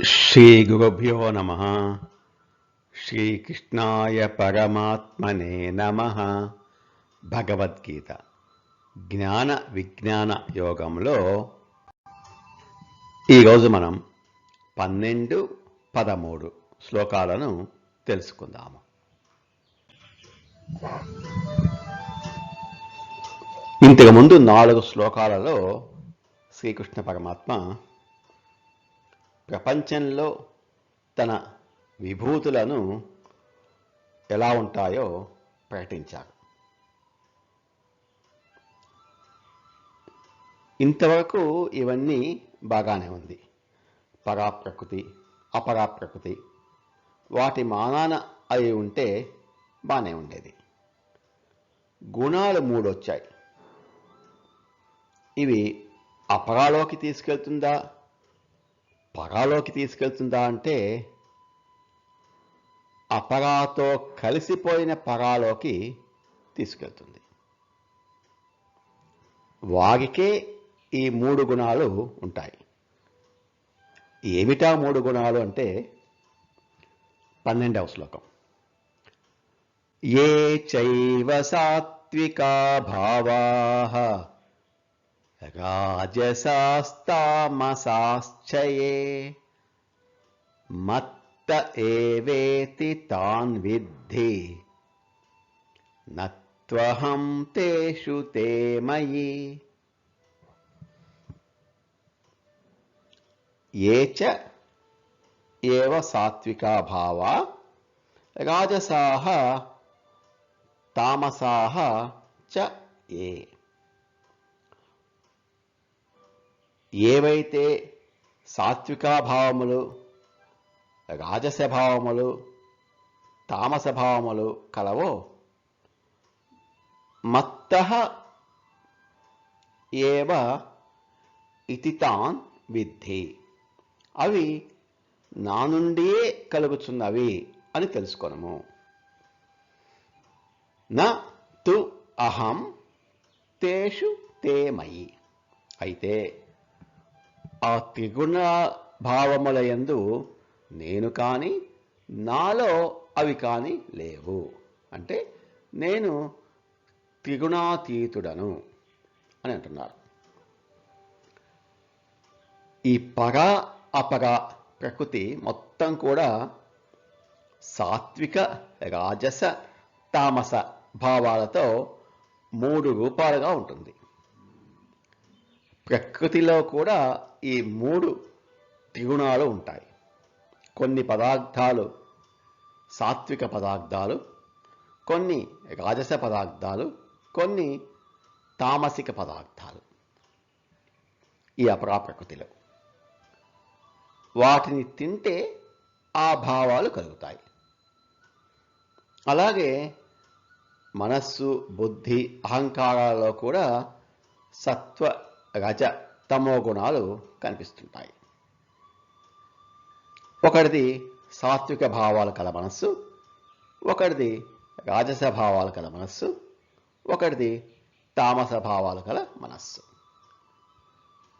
శ్రీ గురుభ్యో నమ శ్రీకృష్ణాయ పరమాత్మనే నమ భగవద్గీత జ్ఞాన విజ్ఞాన యోగంలో ఈరోజు మనం పన్నెండు పదమూడు శ్లోకాలను తెలుసుకుందాము. ఇంతకుముందు నాలుగు శ్లోకాలలో శ్రీకృష్ణ పరమాత్మ ప్రపంచంలో తన విభూతులను ఎలా ఉంటాయో ప్రకటించారు ఇంతవరకు ఇవన్నీ బాగానే ఉంది. పరాప్రకృతి అపరాప్రకృతి వాటి మానాన అయి ఉంటే బాగానే ఉండేది. గుణాలు మూడు వచ్చాయి ఇవి అపరాలోకి తీసుకెళ్తుందా? పరాలోకి తీసుకెళ్తుందా అంటే అపరాతో కలిసిపోయిన పరాలోకి తీసుకెళ్తుంది. వారికే ఈ మూడు గుణాలు ఉంటాయి. ఏమిటా మూడు గుణాలు అంటే పన్నెండవ శ్లోకం. ఏ చైవ సాత్వికా భావా राजसास्तामसाश्चये। मत्त एवेति तान् विद्धि। न त्वहं तेषु ते मयि। ये च एव सात्विकाभावा राजसाः तामसाः च ये। ఏవైతే సాత్వికా భావములు తామసభావములు కలవో మత్త ఏవ ఇతి తాన్ విద్ధి. అవి నా నుండియే కలుగుచున్నవి అని తెలుసుకొనము. నా తు అహం తేషు తే మయి. అయితే ఆ త్రిగుణ భావములయందు నేను కానీ నాలో అవి కానీ లేవు. అంటే నేను త్రిగుణాతీతుడను అని అంటున్నారు. ఈ పగ అపగ ప్రకృతి మొత్తం కూడా సాత్విక రాజస తామస భావాలతో మూడు రూపాలుగా ఉంటుంది. ప్రకృతిలో కూడా ఈ మూడు త్రిగుణాలు ఉంటాయి. కొన్ని పదార్థాలు సాత్విక పదార్థాలు కొన్ని రాజస పదార్థాలు కొన్ని తామసిక పదార్థాలు. ఈ అపరా ప్రకృతిలో. వాటిని తింటే ఆ భావాలు కలుగుతాయి. అలాగే మనస్సు బుద్ధి అహంకారాలలో కూడా సత్వ రజ తమో గుణాలు కనిపిస్తుంటాయి. ఒకటిది సాత్విక భావాలు కల మనస్సు ఒకటిది రాజస భావాలు కల మనస్సు ఒకటిది తామస భావాలు కల మనస్సు.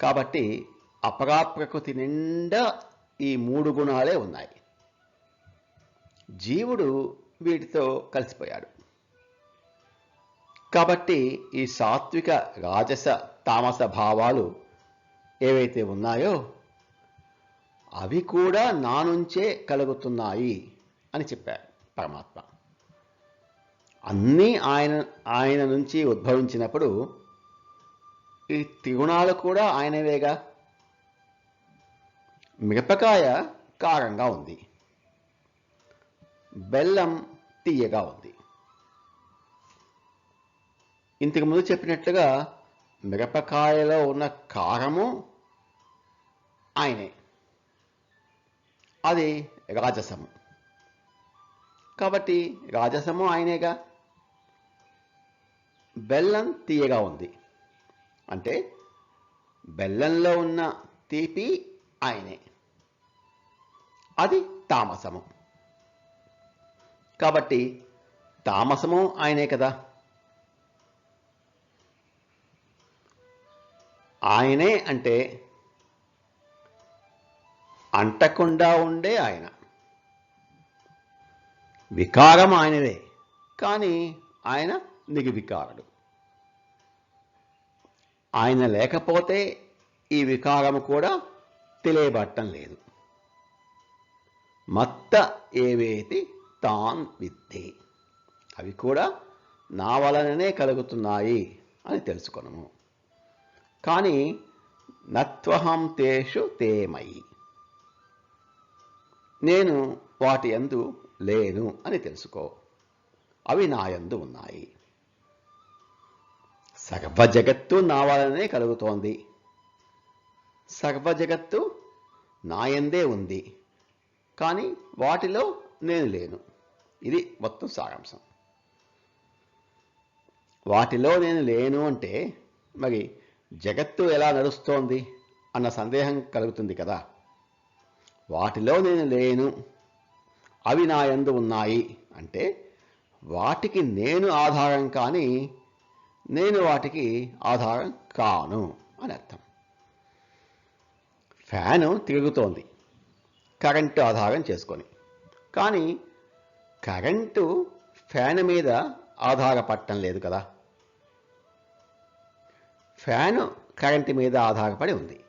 కాబట్టి అపరాప్రకృతి నిండా ఈ మూడు గుణాలే ఉన్నాయి. జీవుడు వీటితో కలిసిపోయాడు. కాబట్టి ఈ సాత్విక రాజస తామస భావాలు ఏవైతే ఉన్నాయో అవి కూడా నా నుంచే కలుగుతున్నాయి అని చెప్పారు పరమాత్మ. అన్నీ ఆయన ఆయన నుంచి ఉద్భవించినప్పుడు ఈ త్రిగుణాలు కూడా ఆయనవేగా. మిరపకాయ కారంగా ఉంది. బెల్లం తీయగా ఉంది. ఇంతకు ముందు చెప్పినట్లుగా మిరపకాయలో ఉన్న కారము ఆయనే. అది రాజసము. కాబట్టి రాజసము ఆయనేగా. బెల్లం తీయగా ఉంది. అంటే బెల్లంలో ఉన్న తీపి ఆయనే. అది తామసము. కాబట్టి తామసము ఆయనే కదా. ఆయనే అంటే అంటకుండా ఉండే ఆయన. వికారం ఆయనదే. కానీ ఆయన నిర్వికారుడు ఆయన లేకపోతే ఈ వికారము కూడా తెలియబట్టం లేదు. మత్త ఏవేతి తాన్ విద్ది అవి కూడా నా వలననే కలుగుతున్నాయి అని తెలుసుకున్నాము కానీ నత్వహం తేషు తేమయి. నేను వాటి యందు లేను అని తెలుసుకో. అవి నా యందు ఉన్నాయి. సర్వ జగత్తు నా వలనే కలుగుతోంది. సర్వ జగత్తు నాయందే ఉంది. కానీ వాటిలో నేను లేను. ఇది మొత్తం సారాంశం. వాటిలో నేను లేను అంటే మరి జగత్తు ఎలా నడుస్తోంది అన్న సందేహం కలుగుతుంది కదా. వాటిలో నేను లేను. అవి నా యందు ఉన్నాయి. అంటే వాటికి నేను ఆధారం కానీ నేను వాటికి ఆధారం కాను అని అర్థం. ఫ్యాను తిరుగుతోంది. కరెంటు ఆధారం చేసుకొని. కానీ కరెంటు ఫ్యాన్ మీద ఆధారపడటం లేదు కదా. ఫ్యాను కరెంటు మీద ఆధారపడి ఉంది.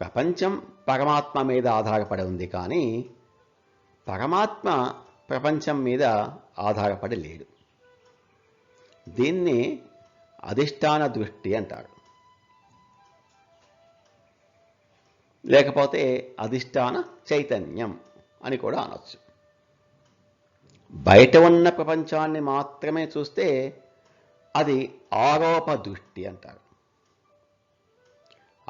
ప్రపంచం పరమాత్మ మీద ఆధారపడి ఉంది కానీ పరమాత్మ ప్రపంచం మీద ఆధారపడి లేడు దీన్ని అధిష్టాన దృష్టి అంటారు. లేకపోతే అధిష్టాన చైతన్యం అని కూడా అనొచ్చు. బయట ఉన్న ప్రపంచాన్ని మాత్రమే చూస్తే అది ఆరోప దృష్టి అంటారు.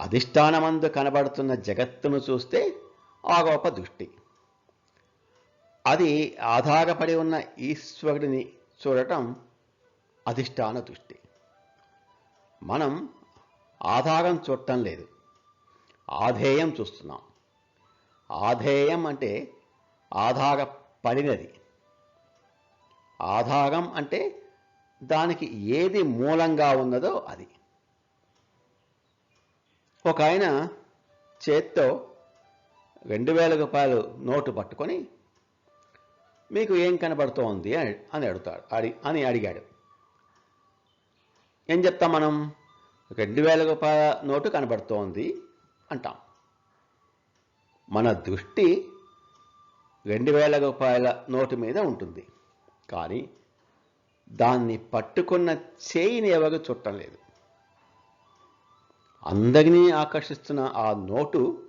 అధిష్టానమందు కనబడుతున్న జగత్తును చూస్తే ఆ గొప్ప దృష్టి. అది ఆధారపడి ఉన్న ఈశ్వరుడిని చూడటం అధిష్టాన దృష్టి. మనం ఆధారం చూడటం లేదు. ఆధేయం చూస్తున్నాం. ఆధేయం అంటే ఆధారపడినది ఆధారం అంటే దానికి ఏది మూలంగా ఉన్నదో అది. ఒక ఆయన చేత్తో రెండు వేల రూపాయలు నోటు పట్టుకొని మీకు ఏం కనబడుతోంది? అని అని అడుగుతాడు. అడి అని అడిగాడు. ఏం చెప్తాం మనం? రెండు వేల రూపాయల నోటు కనబడుతోంది అంటాం. మన దృష్టి రెండు వేల రూపాయల నోటు మీద ఉంటుంది. కానీ దాన్ని పట్టుకున్న చేయిని ఎవరు చుట్టం లేదు. అందరినీ ఆకర్షిస్తున్న ఆ నోటు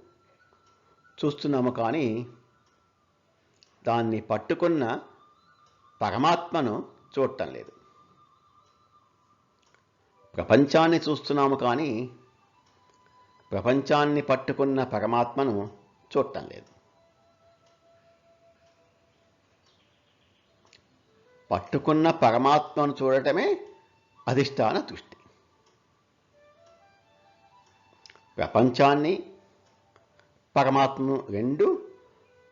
చూస్తున్నాము కానీ దాన్ని పట్టుకున్న పరమాత్మను చూడటం లేదు. ప్రపంచాన్ని చూస్తున్నాము కానీ ప్రపంచాన్ని పట్టుకున్న పరమాత్మను చూడటం లేదు. పట్టుకున్న పరమాత్మను చూడటమే అధిష్టాన దృష్టి. ప్రపంచాన్ని పరమాత్మను రెండు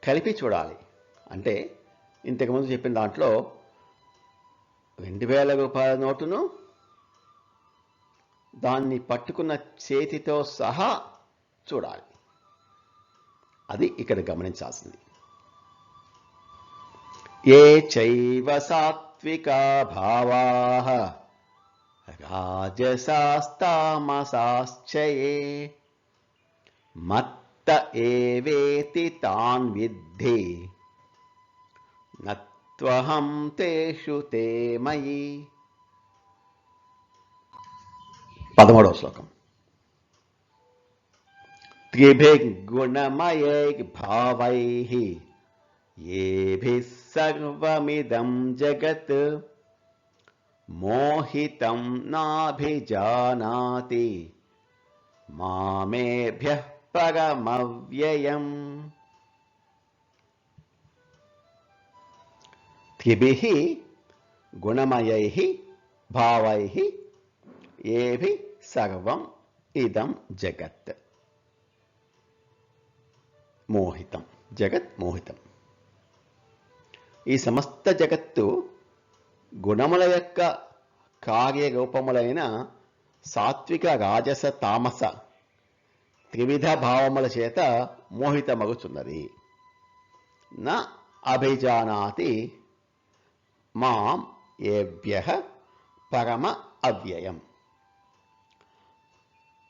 కలిపి చూడాలి. అంటే ఇంతకుముందు చెప్పిన దాంట్లో రెండు వేల రూపాయల నోటును దాన్ని పట్టుకున్న చేతితో సహా చూడాలి. అది ఇక్కడ గమనించాల్సింది. ఏ చైవ సాత్వికా భావా రాజసాస్తామసాశ్చయే మత్త ఏవేతి తాన్ విద్ధి నత్వహం తేషు తే మయి పదమూడవ శ్లోకం త్రిభిర్గుణమయైర్భావైः येभिः सर्वमिदं जगत् मोहितं नाभिजानाति मामेभ्यः परमव्ययम्। त्रिभिः गुणमयैः, भावैः एभि सर्वम् इदं जगत्। मोहितं, जगत् मोहितम् ಈ ಸಮಸ್ತ ಜಗತ್ತು గుణముల యొక్క కార్యరూపములైన సాత్విక రాజస తామస త్రివిధ భావముల చేత మోహితమగుచున్నది. నా అభిజానాతి మాం ఏభ్య పరమ అవ్యయం.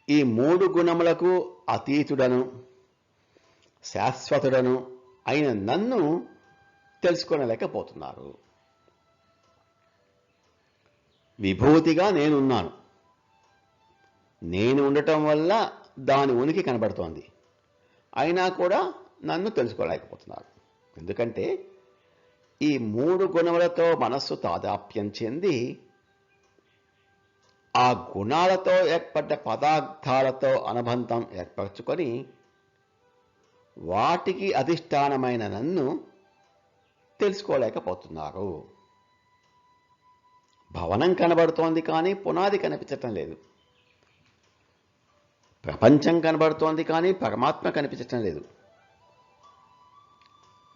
ఈ మూడు గుణములకు అతీతుడను శాశ్వతుడను అయిన నన్ను తెలుసుకొనలేకపోతున్నారు. విభూతిగా నేనున్నాను. నేను ఉండటం వల్ల దాని ఉనికి కనబడుతోంది. అయినా కూడా నన్ను తెలుసుకోలేకపోతున్నారు. ఎందుకంటే ఈ మూడు గుణములతో మనస్సు తాదాప్యం చెంది ఆ గుణాలతో ఏర్పడ్డ పదార్థాలతో అనుబంధం ఏర్పరచుకొని వాటికి అధిష్టానమైన నన్ను తెలుసుకోలేకపోతున్నారు. భవనం కనబడుతోంది కానీ పునాది కనిపించటం లేదు. ప్రపంచం కనబడుతోంది కానీ పరమాత్మ కనిపించటం లేదు.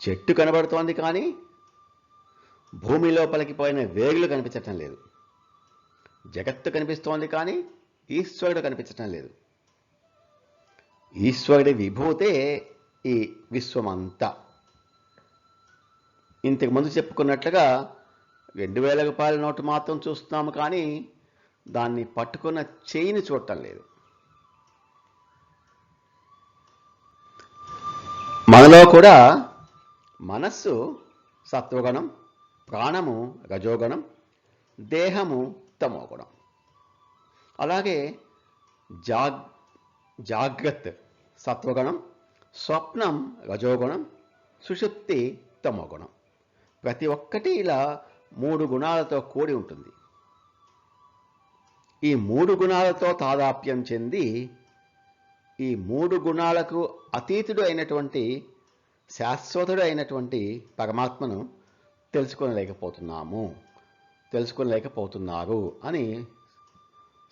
చెట్టు కనబడుతోంది కానీ భూమి లోపలికి పోయిన వేగులు కనిపించటం లేదు. జగత్తు కనిపిస్తోంది కానీ ఈశ్వరుడు కనిపించటం లేదు. ఈశ్వరుడి విభూతే ఈ విశ్వమంతా. ఇంతకు ముందు చెప్పుకున్నట్లుగా రెండు వేల రూపాయల నోటు మాత్రం చూస్తున్నాము కానీ దాన్ని పట్టుకున్న చేయిని చూడటం లేదు. మనలో కూడా మనస్సు సత్వగుణం ప్రాణము రజోగుణం దేహము తమోగుణం అలాగే జాగ్ జాగ్రత్త సత్వగుణం స్వప్నం రజోగుణం సుషుప్తి తమోగుణం ప్రతి ఒక్కటి ఇలా మూడు గుణాలతో కూడి ఉంటుంది. ఈ మూడు గుణాలతో తాదాప్యం చెంది ఈ మూడు గుణాలకు అతీతుడు అయినటువంటి శాశ్వతుడు అయినటువంటి పరమాత్మను తెలుసుకోలేకపోతున్నాము తెలుసుకోలేకపోతున్నారు అని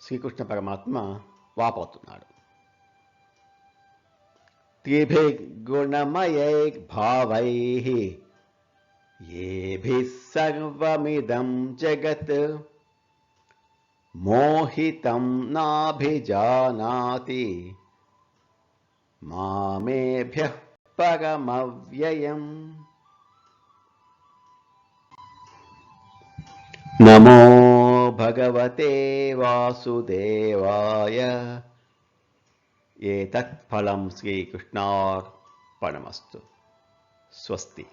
శ్రీకృష్ణ పరమాత్మ వాపోతున్నాడు. త్రిభిర్గుణమయై భావై येभिः सर्वमिदं जगत्। मोहितं नाभिजानाति। मामेभ्यः परमव्ययम्। नमो भगवते वासुदेवाय। एतत्फलं श्रीकृष्णार्पणमस्तु। स्वस्ति।